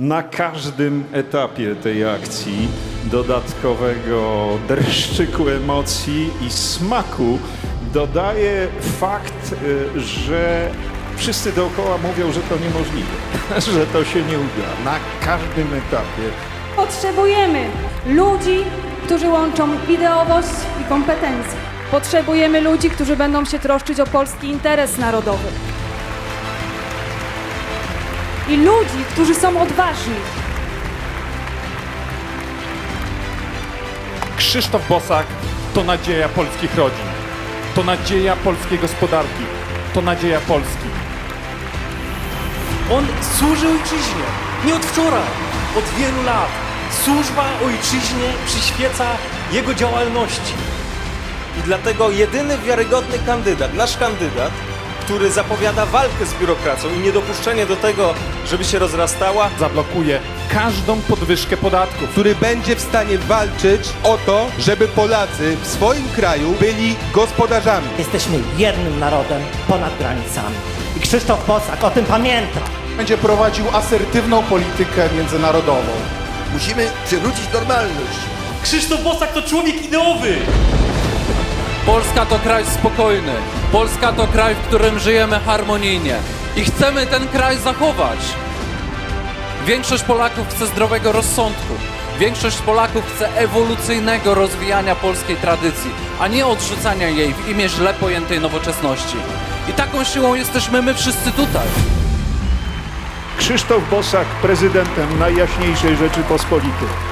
na każdym etapie tej akcji dodatkowego dreszczyku emocji i smaku dodaje fakt, y, że wszyscy dookoła mówią, że to niemożliwe, że to się nie uda. Na każdym etapie Potrzebujemy ludzi, którzy łączą ideowość i kompetencje. Potrzebujemy ludzi, którzy będą się troszczyć o polski interes narodowy. I ludzi, którzy są odważni. Krzysztof Bosak to nadzieja polskich rodzin, to nadzieja polskiej gospodarki, to nadzieja Polski. On służy ojczyźnie. Nie od wczoraj, od wielu lat. Służba ojczyźnie przyświeca jego działalności. I dlatego jedyny wiarygodny kandydat, nasz kandydat, który zapowiada walkę z biurokracją i niedopuszczenie do tego, żeby się rozrastała, Zablokuje każdą podwyżkę podatków. który będzie w stanie walczyć o to, żeby Polacy w swoim kraju byli gospodarzami. Jesteśmy jednym narodem ponad granicami. I Krzysztof Bosak o tym pamięta. będzie prowadził asertywną politykę międzynarodową. Musimy przywrócić normalność. Krzysztof Bosak to człowiek ideowy. Polska to kraj spokojny. Polska to kraj, w którym żyjemy harmonijnie. I chcemy ten kraj zachować. Większość Polaków chce zdrowego rozsądku. Większość Polaków chce ewolucyjnego rozwijania polskiej tradycji, a nie odrzucania jej w imię źle pojętej nowoczesności. I taką siłą jesteśmy my wszyscy tutaj. Krzysztof Bosak prezydentem Najjaśniejszej Rzeczypospolitej.